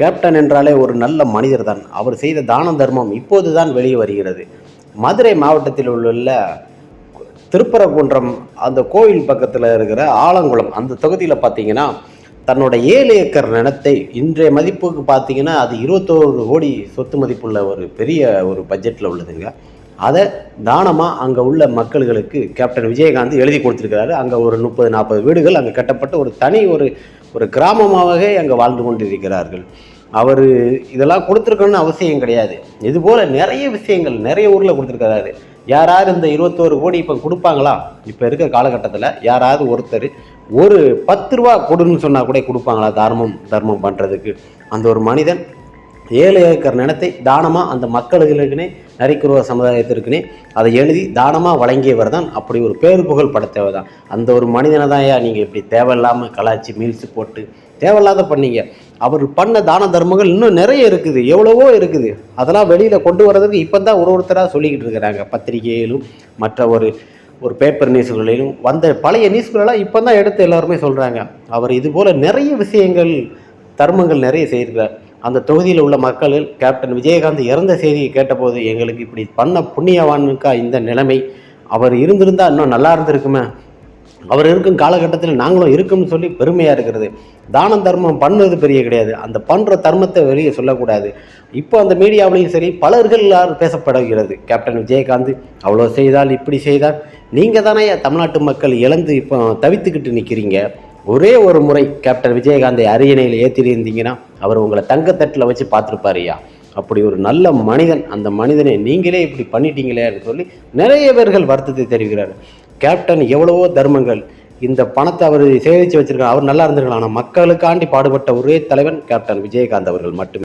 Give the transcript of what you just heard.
Captain என்றாலே ஒரு நல்ல மனிதர் தான். அவர் செய்த தான தர்மம் இப்போது தான் வெளியே வருகிறது. மதுரை மாவட்டத்தில் உள்ள திருப்பரங்குன்றம் அந்த கோயில் பக்கத்தில் இருக்கிற ஆலங்குளம் அந்த தொகுதியில் பார்த்தீங்கன்னா தன்னோட ஏழு ஏக்கர் நிலத்தை இன்றைய மதிப்புக்கு பார்த்தீங்கன்னா அது இருபத்தோரு கோடி சொத்து மதிப்புள்ள ஒரு பெரிய ஒரு பட்ஜெட்டில் உள்ளதுங்க. அதை தானமாக அங்கே உள்ள மக்கள்களுக்கு கேப்டன் விஜயகாந்த் எழுதி கொடுத்துருக்கிறாரு. அங்கே ஒரு முப்பது நாற்பது வீடுகள் அங்கே கட்டப்பட்ட ஒரு தனி ஒரு ஒரு கிராமமாகவே அங்கே வாழ்ந்து கொண்டிருக்கிறார்கள். அவர் இதெல்லாம் கொடுத்துருக்கணும்னு அவசியம் கிடையாது. இதுபோல் நிறைய விஷயங்கள் நிறைய ஊரில் கொடுத்துருக்கிறாரு. யாராவது இந்த இருபத்தோரு கோடி இப்போ கொடுப்பாங்களா? இப்போ இருக்கிற காலகட்டத்தில் யாராவது ஒருத்தர் ஒரு பத்து ரூபா கொடுன்னு சொன்னால் கூட கொடுப்பாங்களா? தர்மம் தர்மம் பண்ணுறதுக்கு அந்த ஒரு மனிதன் ஏழு ஏக்கர் நிலத்தை தானமாக அந்த மக்களுக்குனே நரிக்குருவ சமுதாயத்திற்குனே அதை எழுதி தானமாக வழங்கியவர் தான். அப்படி ஒரு பேர் புகழ் படைத்தவர் தான். அந்த ஒரு மனிதனை தான் ஐயா நீங்கள் இப்படி தேவையில்லாமல் கலாச்சி மீல்ஸ் போட்டு தேவையில்லாத பண்ணீங்க. அவர் பண்ண தான தர்மங்கள் இன்னும் நிறைய இருக்குது எவ்வளவோ இருக்குது. அதெல்லாம் வெளியில் கொண்டு வர்றதுக்கு இப்போ தான் ஒரு ஒருத்தராக சொல்லிக்கிட்டு இருக்கிறாங்க. பத்திரிகையிலும் மற்ற ஒரு ஒரு பேப்பர் நியூஸ்களிலும் வந்த பழைய நியூஸ்களெல்லாம் இப்போ தான் எடுத்து எல்லாருமே சொல்கிறாங்க அவர் இது போல் நிறைய விஷயங்கள் தர்மங்கள் நிறைய செய்திருக்கிறார். அந்த தொகுதியில் உள்ள மக்கள் கேப்டன் விஜயகாந்த் இறந்த செய்தியை கேட்டபோது எங்களுக்கு இப்படி பண்ண புண்ணியவான்மிக்கா இந்த நிலைமை. அவர் இருந்திருந்தால் இன்னும் நல்லா இருந்திருக்குமே. அவர் இருக்கும் காலகட்டத்தில் நாங்களும் இருக்கும்னு சொல்லி பெருமையாக இருக்கிறது. தானம் தர்மம் பண்ணுறது பெரிய கிடையாது. அந்த பண்ணுற தர்மத்தை வெளியே சொல்லக்கூடாது. இப்போ அந்த மீடியாவிலையும் சரி பலர்கள் பேசப்படுகிறது. கேப்டன் விஜயகாந்த் அவ்வளோ செய்தால் இப்படி செய்தால் நீங்கள் தானே தமிழ்நாட்டு மக்கள் இழந்து இப்போ தவித்துக்கிட்டு நிற்கிறீங்க ஒரே ஒரு முறை கேப்டன் விஜயகாந்தை அரியணையில் ஏற்றிருந்தீங்கன்னா அவர் உங்களை தங்கத்தட்டில் வச்சு பார்த்துருப்பாருயா அப்படி ஒரு நல்ல மனிதன் அந்த மனிதனை நீங்களே இப்படி பண்ணிட்டீங்களேன்னு சொல்லி நிறைய பேர்கள் வருத்தத்தை தெரிவிக்கிறார். கேப்டன் எவ்வளவோ தர்மங்கள் இந்த பணத்தை அவர் சேமித்து வச்சிருக்காரு அவர் நல்லா இருந்திருக்கலாம் ஆனால் மக்களுக்காண்டி பாடுபட்ட ஒரே தலைவன் கேப்டன் விஜயகாந்த் அவர்கள் மட்டுமே.